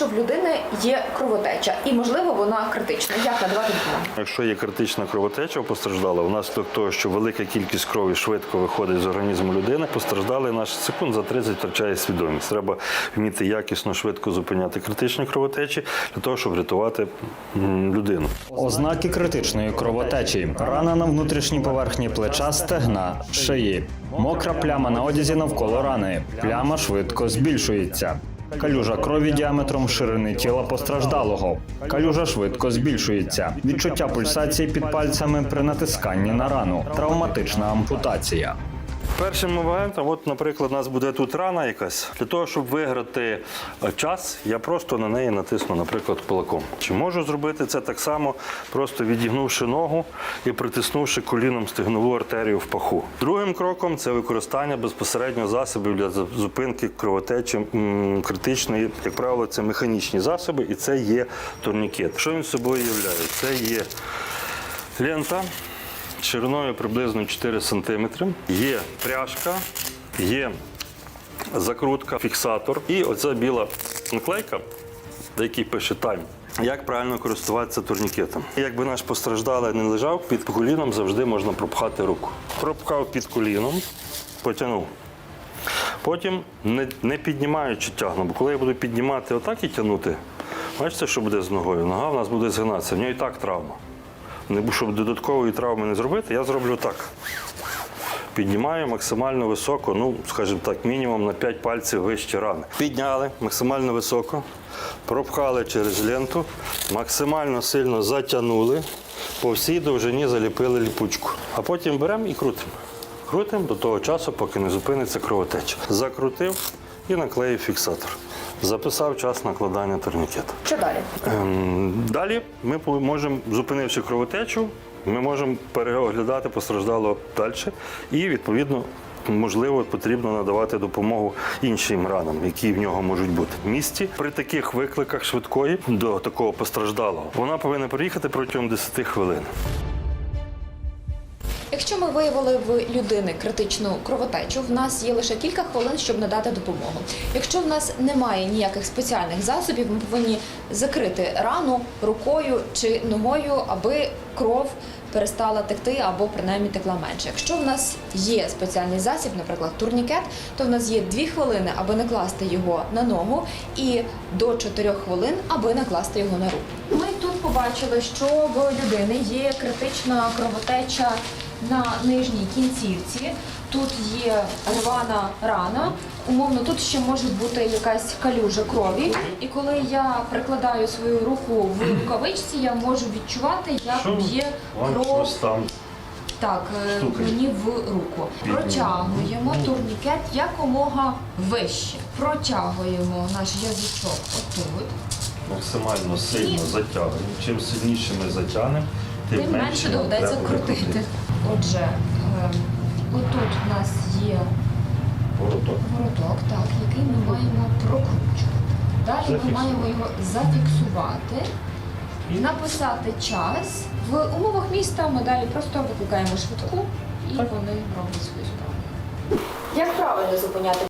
якщо в людини є кровотеча, і можливо вона критична. Як надавати допомогу? Якщо є критична кровотеча постраждала, внаслідок того, що велика кількість крові швидко виходить з організму людини, постраждалий наш секунд за 30 втрачає свідомість. Треба вміти якісно, швидко зупиняти критичні кровотечі для того, щоб рятувати людину. Ознаки критичної кровотечі. Рана на внутрішній поверхні плеча, стегна, шиї. Мокра пляма на одязі навколо рани. Пляма швидко збільшується. Калюжа крові діаметром ширини тіла постраждалого. Калюжа швидко збільшується. Відчуття пульсації під пальцями при натисканні на рану. Травматична ампутація. Першим моментом, от, наприклад, у нас буде тут рана якась. Для того, щоб виграти е, час, я просто на неї натисну, наприклад, кулаком. Чи можу зробити це так само, просто відігнувши ногу і притиснувши коліном стегнову артерію в паху. Другим кроком це використання безпосередньо засобів для зупинки кровотечі критичної. Як правило, це механічні засоби, і це є турнікет. Що він собою являє? Це є лента шириною приблизно 4 см. Є пряжка, є закрутка, фіксатор і оця біла наклейка, на якій пише тайм. Як правильно користуватися турнікетом? Якби наш постраждалий не лежав, під коліном завжди можна пропхати руку. Пропхав під коліном, потягнув. Потім не, не піднімаючи тягну, бо коли я буду піднімати отак і тягнути, бачите, що буде з ногою? Нога в нас буде згинатися, в нього і так травма. Щоб додаткової травми не зробити, я зроблю так. Піднімаю максимально високо, ну, скажімо так, мінімум на 5 пальців вище рани. Підняли максимально високо, пропхали через ленту, максимально сильно затягнули, по всій довжині заліпили ліпучку. А потім беремо і крутимо. Крутимо до того часу, поки не зупиниться кровотеча. Закрутив і наклеїв фіксатор. Записав час накладання турнікету. Що далі? Ем, Далі ми можемо, зупинивши кровотечу, ми можемо переоглядати постраждалого далі і, відповідно, можливо, потрібно надавати допомогу іншим ранам, які в нього можуть бути. В місті при таких викликах швидкої до такого постраждалого вона повинна приїхати протягом 10 хвилин. Якщо ми виявили в людини критичну кровотечу, в нас є лише кілька хвилин, щоб надати допомогу. Якщо в нас немає ніяких спеціальних засобів, ми повинні закрити рану рукою чи ногою, аби кров перестала текти або принаймні текла менше. Якщо в нас є спеціальний засіб, наприклад, турнікет, то в нас є дві хвилини, аби накласти його на ногу, і до 4 хвилин, аби накласти його на руку. Ми тут побачили, що в людини є критична кровотеча на нижній кінцівці. Тут є рвана рана. Умовно, тут ще може бути якась калюжа крові. І коли я прикладаю свою руку в рукавичці, я можу відчувати, як б'є кров так, е, Стукає. мені в руку. Протягуємо турнікет якомога вище. Протягуємо наш язичок отут. максимально сильно затягуємо. Чим сильніше ми затягнемо, Тим менше доведеться крутити. Отже, е, отут у нас є Вороток. вороток, так, який ми маємо прокручувати. Далі ми Зафіксувати. маємо його зафіксувати, написати час. В умовах міста ми далі просто викликаємо швидку і вони роблять свою справу. Як правильно зупиняти